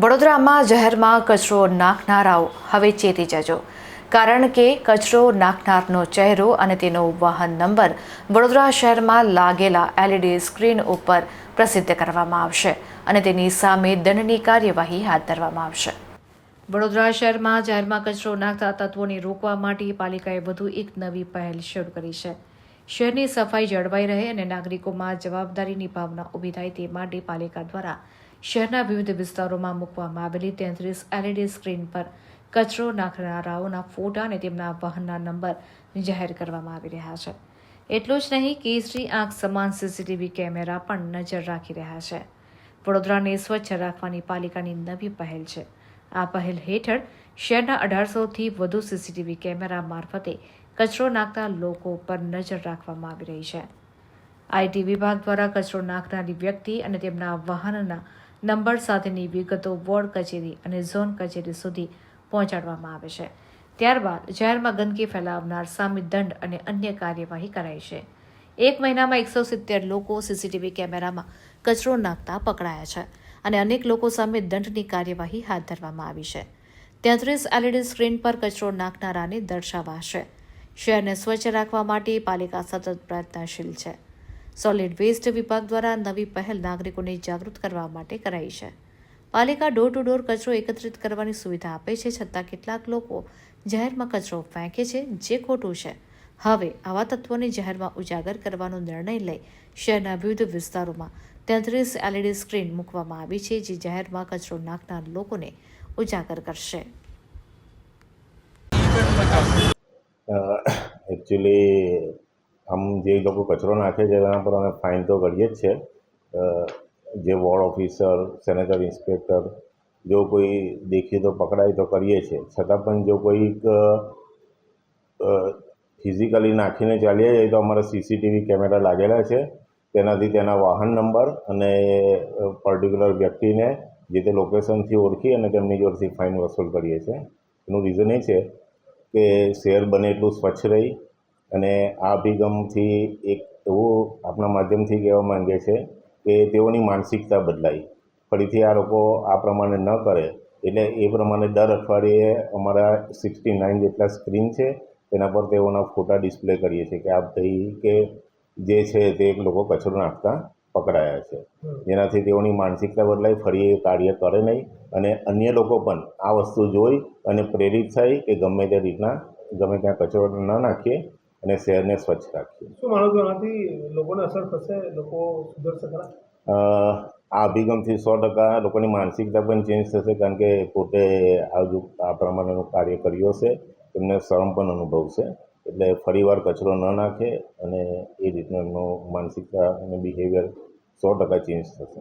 વડોદરામાં જહેરમાં કચરો નાખનારાઓ હવે ચેતી જજો. કારણ કે કચરો નાખનારનો ચહેરો અને તેનો વાહન નંબર વડોદરા શહેરમાં લાગેલા એલઈડી સ્ક્રીન ઉપર પ્રસિદ્ધ કરવામાં આવશે અને તેની સામે દંડની કાર્યવાહી હાથ ધરવામાં આવશે. વડોદરા શહેરમાં જાહેરમાં કચરો નાખતા તત્વોને રોકવા માટે પાલિકાએ વધુ એક નવી પહેલ શરૂ કરી છે. શહેરની સફાઈ જળવાઈ રહે અને નાગરિકોમાં જવાબદારીની ભાવના ઊભી થાય તે માટે પાલિકા દ્વારા શહેરના વિવિધ વિસ્તારોમાં મૂકવામાં આવેલી તેત્રીસ એલઈડી સ્ક્રીન પર કચરો નાખનારાઓના ફોટા અને તેમના વાહનના નંબર જાહેર કરવામાં આવી રહ્યા છે. એટલું જ નહીં, કેસરી આંખ સમાન સીસીટીવી કેમેરા પણ નજર રાખી રહ્યા છે. વડોદરાને સ્વચ્છ રાખવાની પાલિકાની નવી પહેલ છે. આ પહેલ હેઠળ શહેરના અઢારસોથી વધુ સીસીટીવી કેમેરા મારફતે કચરો નાખતા લોકો પર નજર રાખવામાં આવી રહી છે. આઈટી વિભાગ દ્વારા કચરો નાખનારી વ્યક્તિ અને તેમના વાહનના નંબર સાથેની વિગતો વોર્ડ કચેરી અને ઝોન કચેરી સુધી પહોંચાડવામાં આવે છે. ત્યારબાદ જાહેરમાં ગંદકી ફેલાવનાર સામે દંડ અને અન્ય કાર્યવાહી કરાઈ છે. એક મહિનામાં એકસો સિત્તેર લોકો સીસીટીવી કેમેરામાં કચરો નાખતા પકડાયા છે અને અનેક લોકો સામે દંડની કાર્યવાહી હાથ ધરવામાં આવી છે. તેત્રીસ એલઈડી સ્ક્રીન પર કચરો નાખનારાને દર્શાવાશે. શહેરને સ્વચ્છ રાખવા માટે પાલિકા સતત પ્રયત્નશીલ છે. સોલિડ વેસ્ટ વિભાગ દ્વારા નવી પહેલ નાગરિકોને જાગૃત કરવા માટે કરાઈ છે. પાલિકા ડોર ટુ ડોર કચરો એકત્રિત કરવાની સુવિધા આપે છે છતાં કેટલાક લોકો જાહેરમાં કચરો ફેંકે છે જે ખોટું છે. હવે આવા તત્વોને જાહેરમાં ઉજાગર કરવાનો નિર્ણય લઈ શહેરના વિવિધ વિસ્તારોમાં તેત્રીસ એલઈડી સ્ક્રીન મૂકવામાં આવી છે જે જાહેરમાં કચરો નાખનાર લોકોને ઉજાગર કરશે. એકચ્યુઅલી આમ જે લોકો કચરો નાખે છે એના પર અમે ફાઇન તો કરીએ જ છે. જે વોર્ડ ઓફિસર સેનેટરી ઇન્સ્પેક્ટર જો કોઈ દેખીએ તો પકડાય તો કરીએ છીએ છતાં પણ જો કોઈક ફિઝિકલી નાખીને ચાલીએ જાય તો અમારા સીસીટીવી કેમેરા લાગેલા છે. તેનાથી તેના વાહન નંબર અને પર્ટિક્યુલર વ્યક્તિને જે તે લોકેશનથી ઓળખી અને તેમની જોડેથી ફાઇન વસૂલ કરીએ છીએ એનું રીઝન એ છે કે શહેર બને એટલું સ્વચ્છ રહી અને આ અભિગમથી એક એવું આપણા માધ્યમથી કહેવા માંગે છે કે તેઓની માનસિકતા બદલાય. ફરીથી આ લોકો આ પ્રમાણે ન કરે. એટલે એ પ્રમાણે દર અઠવાડિયે અમારા સિક્સટી નાઇન જેટલા સ્ક્રીન છે તેના પર તેઓના ફોટા ડિસ્પ્લે કરીએ છીએ કે આ ભાઈ કે જે છે તે લોકો કચરો નાખતા પકડાયા છે. જેનાથી તેઓની માનસિકતા બદલાય ફરી એ કાર્ય કરે નહીં અને અન્ય લોકો પણ આ વસ્તુ જોઈ અને પ્રેરિત થાય કે ગમે તે રીતના ગમે ત્યાં કચરો ન નાખીએ અને શહેરને સ્વચ્છ રાખીએ. શું માનો છો આનાથી લોકોને અસર થશે? લોકો સુધરશે ખરા? આ અભિગમથી સો ટકા લોકોની માનસિકતા પણ ચેન્જ થશે કારણ કે પોતે આજુ આ પ્રમાણેનું કાર્ય કર્યું હશે તેમને શરમ પણ અનુભવશે. એટલે ફરીવાર કચરો ન નાખે અને એ રીતનું એમનું માનસિકતા અને બિહેવિયર સો ટકા ચેન્જ થશે.